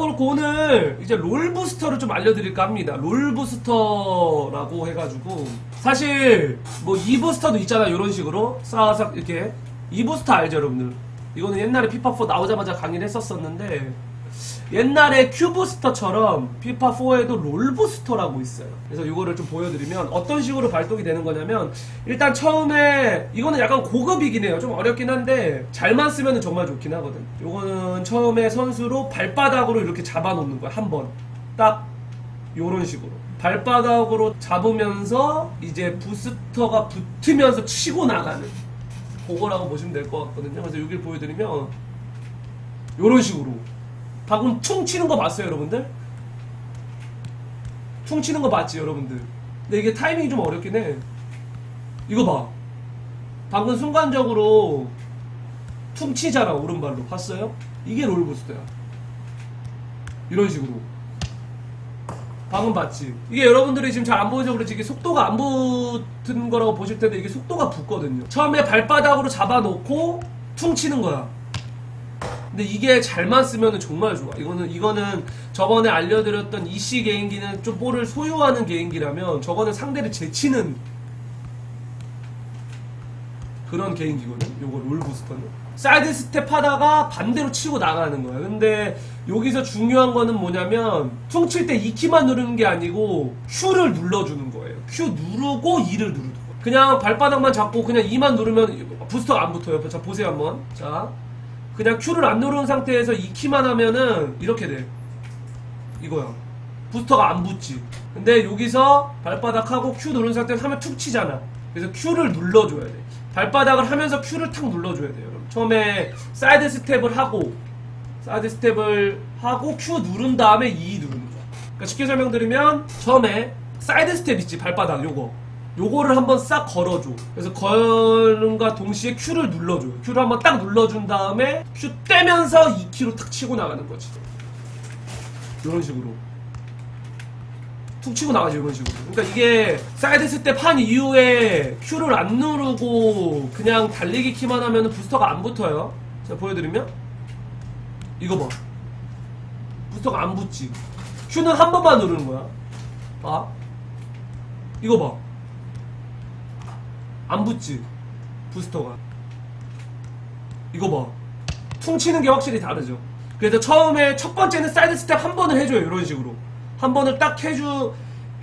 그렇고 오늘 이제 롤 부스터를 좀 알려드릴까 합니다. 롤 부스터라고 해가지고 사실 뭐 이 부스터도 있잖아 이런 식으로 싹싹 이렇게 이 부스터 알죠 여러분들? 이거는 옛날에 피파4 나오자마자 강의를 했었었는데 옛날에 큐부스터처럼 피파 4에도 롤부스터라고 있어요. 그래서 이거를 좀 보여드리면 어떤 식으로 발동이 되는 거냐면 일단 처음에 이거는 약간 고급이긴 해요. 좀 어렵긴 한데 잘만 쓰면 정말 좋긴 하거든. 이거는 처음에 선수로 발바닥으로 이렇게 잡아놓는 거야. 한 번. 딱 요런 식으로. 발바닥으로 잡으면서 이제 부스터가 붙으면서 치고 나가는 그거라고 보시면 될 것 같거든요. 그래서 여기를 보여드리면 요런 식으로 방금 퉁 치는 거 봤어요, 여러분들? 퉁 치는 거 봤지, 여러분들? 근데 이게 타이밍이 좀 어렵긴 해. 이거 봐. 방금 순간적으로 퉁 치잖아, 오른발로. 봤어요? 이게 롤부스터야. 이런 식으로. 방금 봤지? 이게 여러분들이 지금 잘 안 보여서 그렇지 이게 속도가 안 붙은 거라고 보실 텐데 이게 속도가 붙거든요. 처음에 발바닥으로 잡아놓고 퉁 치는 거야. 근데 이게 잘만 쓰면 정말 좋아. 이거는 이거는 저번에 알려드렸던 이씨 개인기는 좀 볼을 소유하는 개인기라면 저거는 상대를 제치는 그런 개인기거든. 요거 롤 부스터는. 사이드 스텝 하다가 반대로 치고 나가는 거야. 근데 여기서 중요한 거는 뭐냐면 퉁칠 때이 키만 누르는 게 아니고 Q를 눌러주는 거예요. Q 누르고 E를 누르는 거야. 그냥 발바닥만 잡고 그냥 E만 누르면 부스터가 안 붙어요. 자 보세요 한번. 자 그냥 Q를 안 누른 상태에서 이 키만 하면은 이렇게 돼. 이거야. 부스터가 안 붙지. 근데 여기서 발바닥하고 Q 누른 상태에서 하면 툭 치잖아. 그래서 Q를 눌러줘야 돼. 발바닥을 하면서 Q를 탁 눌러줘야 돼요. 여러분. 처음에 사이드 스텝을 하고 사이드 스텝을 하고 Q 누른 다음에 E 누르는 거야. 그러니까 쉽게 설명드리면 처음에 사이드 스텝 있지 발바닥 요거 요거를 한번 싹 걸어줘. 그래서 걸음과 동시에 Q를 눌러줘. Q를 한번 딱 눌러준 다음에 Q 떼면서 2키로 탁 치고 나가는 거지. 이런 식으로. 툭 치고 나가지 이런 식으로. 그러니까 이게 사이드 스텝 한 이후에 Q를 안 누르고 그냥 달리기 키만 하면 부스터가 안 붙어요. 제가 보여드리면 이거 봐. 부스터가 안 붙지. Q는 한 번만 누르는 거야. 봐. 이거 봐. 안 붙지. 부스터가. 이거 봐. 퉁 치는 게 확실히 다르죠. 그래서 처음에 첫 번째는 사이드 스텝 한 번을 해줘요. 이런 식으로. 한 번을 딱 해주,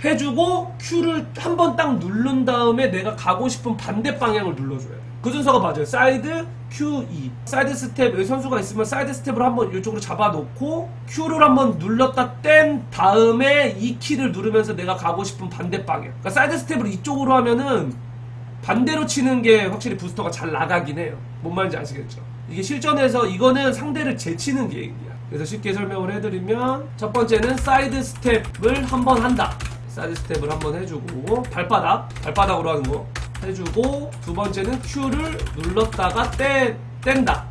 해주고 Q를 한 번 딱 누른 다음에 내가 가고 싶은 반대 방향을 눌러줘야 돼. 그 순서가 맞아요. 사이드, Q, E. 사이드 스텝, 선수가 있으면 사이드 스텝을 한번 이쪽으로 잡아놓고 Q를 한번 눌렀다 뗀 다음에 이 키를 누르면서 내가 가고 싶은 반대 방향. 그러니까 사이드 스텝을 이쪽으로 하면은 반대로 치는 게 확실히 부스터가 잘 나가긴 해요. 뭔 말인지 아시겠죠? 이게 실전에서 이거는 상대를 제치는 계획이야. 그래서 쉽게 설명을 해드리면 첫 번째는 사이드 스텝을 한 번 한다. 사이드 스텝을 한 번 해주고 발바닥, 발바닥으로 하는 거 해주고 두 번째는 Q를 눌렀다가 떼, 뗀다.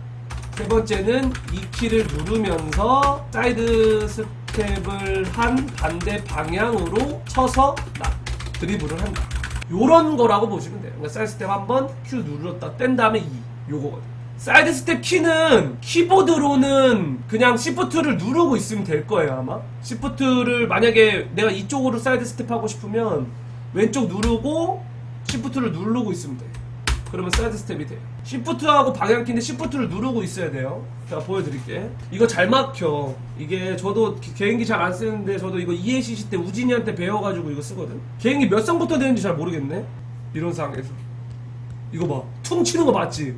세 번째는 이 키를 누르면서 사이드 스텝을 한 반대 방향으로 쳐서 나 드리블을 한다. 요런 거라고 보시면 돼요. 그러니까 사이드 스텝 한 번 Q 눌렀다 뗀 다음에 2 요거거든. 사이드 스텝 키는 키보드로는 그냥 시프트를 누르고 있으면 될 거예요 아마. 시프트를 만약에 내가 이쪽으로 사이드 스텝 하고 싶으면 왼쪽 누르고 시프트를 누르고 있으면 돼. 그러면 사이드 스텝이 돼요. 시프트하고 방향키인데 시프트를 누르고 있어야 돼요. 제가 보여드릴게. 이거 잘 막혀. 이게 저도 기- 개인기 잘 안 쓰는데 저도 이거 EACC 때 우진이한테 배워가지고 이거 쓰거든. 개인기 몇 성부터 되는지 잘 모르겠네. 이런 상황에서. 이거 봐. 퉁 치는 거 맞지?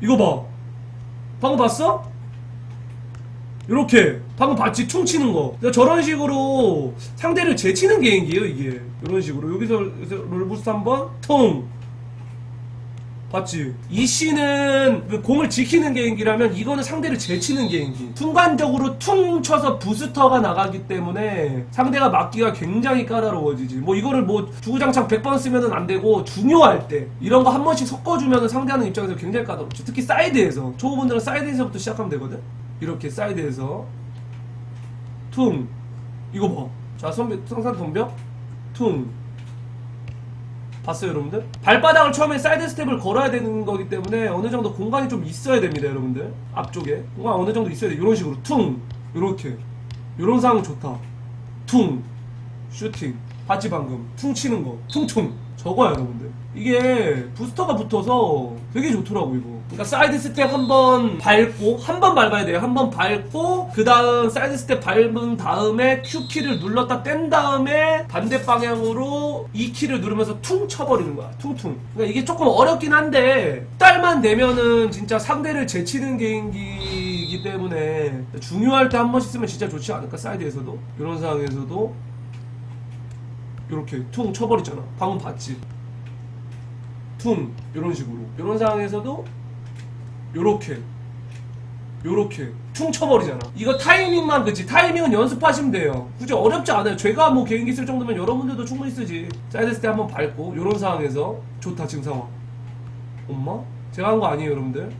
이거 봐. 방금 봤어? 이렇게 방금 봤지 퉁 치는 거 저런 식으로 상대를 제치는 개인기예요 이게 이런 식으로 여기서 롤부스 한번 퉁 봤지? 이 씨는 그 공을 지키는 개인기라면 이거는 상대를 제치는 개인기. 순간적으로 퉁 쳐서 부스터가 나가기 때문에 상대가 막기가 굉장히 까다로워지지. 뭐 이거를 뭐 주구장창 100번 쓰면은 안 되고 중요할 때 이런 거 한 번씩 섞어주면은 상대하는 입장에서 굉장히 까다롭죠 특히 사이드에서. 초보분들은 사이드에서부터 시작하면 되거든? 이렇게 사이드에서. 퉁. 이거 봐 자 선배 성산 덤벼? 퉁 봤어요 여러분들? 발바닥을 처음에 사이드 스텝을 걸어야 되는 거기 때문에 어느 정도 공간이 좀 있어야 됩니다 여러분들. 앞쪽에. 공간 어느 정도 있어야 돼. 이런 식으로 퉁. 요렇게. 요런 상황 좋다. 퉁. 슈팅. 봤지 방금? 퉁 치는 거. 퉁퉁 저거야 여러분들 이게 부스터가 붙어서 되게 좋더라고 이거. 그러니까 사이드 스텝 한 번 밟고 한 번 밟아야 돼요. 한 번 밟고 그 다음 사이드 스텝 밟은 다음에 Q 키를 눌렀다 뗀 다음에 반대 방향으로 E 키를 누르면서 퉁 쳐버리는 거야. 퉁퉁. 그러니까 이게 조금 어렵긴 한데 딸만 내면은 진짜 상대를 제치는 개인기이기 때문에 중요할 때 한 번씩 쓰면 진짜 좋지 않을까 사이드에서도. 이런 상황에서도 이렇게 퉁 쳐버리잖아. 방금 봤지? 퉁 이런 식으로 이런 상황에서도 요렇게 요렇게 퉁 쳐버리잖아. 이거 타이밍만 그치? 타이밍은 연습하시면 돼요. 굳이 어렵지 않아요. 제가 뭐 개인기 쓸 정도면 여러분들도 충분히 쓰지. 사이드 스텝 한번 밟고 요런 상황에서 좋다 지금 상황. 엄마? 제가 한 거 아니에요 여러분들?